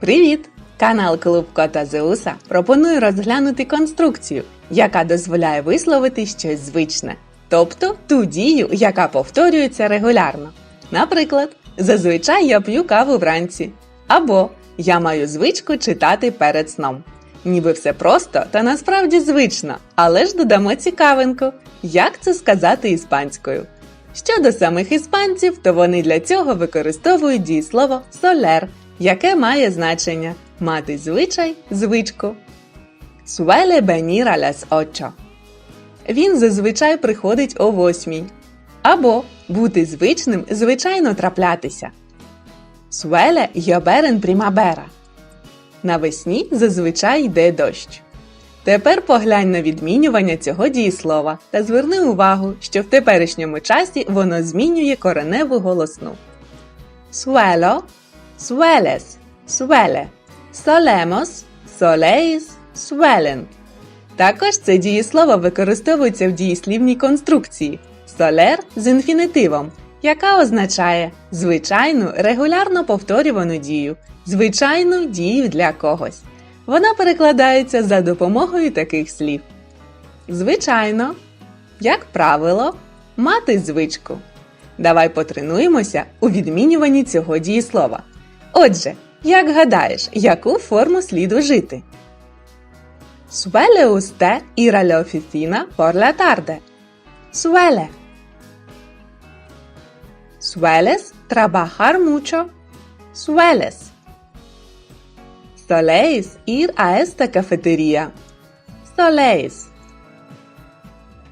Привіт! Канал Клуб Кота Зеуса пропонує розглянути конструкцію, яка дозволяє висловити щось звичне, тобто ту дію, яка повторюється регулярно. Наприклад, зазвичай я п'ю каву вранці, або я маю звичку читати перед сном. Ніби все просто та насправді звично, але ж додамо цікавинку, як це сказати іспанською. Щодо самих іспанців, то вони для цього використовують дієслово солер, яке має значення мати звичай, звичку. Suele venir a ocho. Він зазвичай приходить о восьмій. Або бути звичним звичайно траплятися. Suele llover en. Навесні зазвичай йде дощ. Тепер поглянь на відмінювання цього дієслова та зверни увагу, що в теперішньому часі воно змінює кореневу голосну. Suelo, sueles, suele, solemos, soleis, suelen. Також це дієслово використовується в дієслівній конструкції солер з інфінітивом, яка означає звичайну регулярно повторювану дію, звичайну дію для когось. Вона перекладається за допомогою таких слів. Звичайно, як правило, мати звичку. Давай потренуємося у відмінюванні цього дієслова. Отже, як гадаєш, яку форму слід ужити? Suele usted ir a la oficina por la tarde? Suele. Sueles trabajar mucho? Sueles. Soléis ir a esta cafetería? Soléis.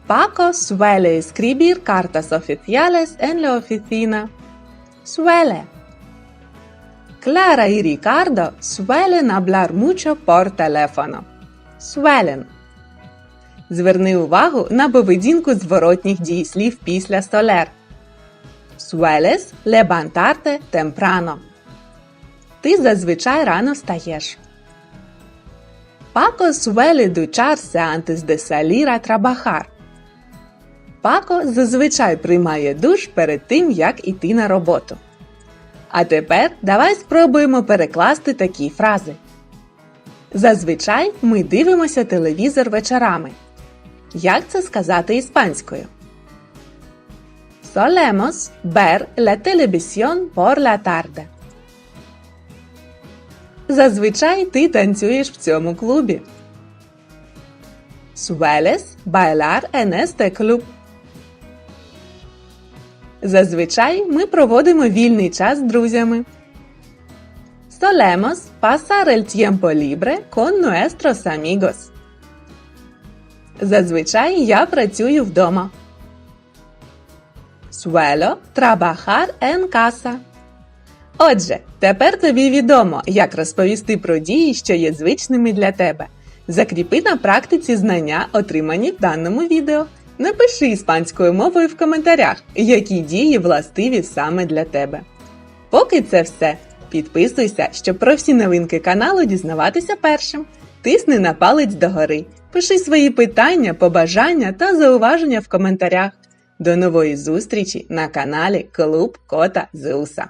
Paco suele escribir cartas oficiales en la oficina. Suele. Clara y Ricardo suelen hablar mucho por teléfono. Suelen. Зверни увагу на поведінку зворотніх дієслів після солер. Sueles levantarte temprano. Ти зазвичай рано встаєш. Paco suele ducharse antes de salir a trabajar. Пако зазвичай приймає душ перед тим, як іти на роботу. А тепер давай спробуємо перекласти такі фрази. Зазвичай ми дивимося телевізор вечорами. Як це сказати іспанською? Solemos ver la televisión por la tarde. Зазвичай ти танцюєш в цьому клубі. Sueles bailar en este club. Зазвичай ми проводимо вільний час з друзями. Solemos pasar el tiempo libre con nuestros amigos. Зазвичай я працюю вдома. Suelo trabajar en casa. Отже, тепер тобі відомо, як розповісти про дії, що є звичними для тебе. Закріпи на практиці знання, отримані в даному відео. Напиши іспанською мовою в коментарях, які дії властиві саме для тебе. Поки це все, підписуйся, щоб про всі новинки каналу дізнаватися першим. Тисни на палець догори, пиши свої питання, побажання та зауваження в коментарях. До нової зустрічі на каналі Клуб Кота Зеуса.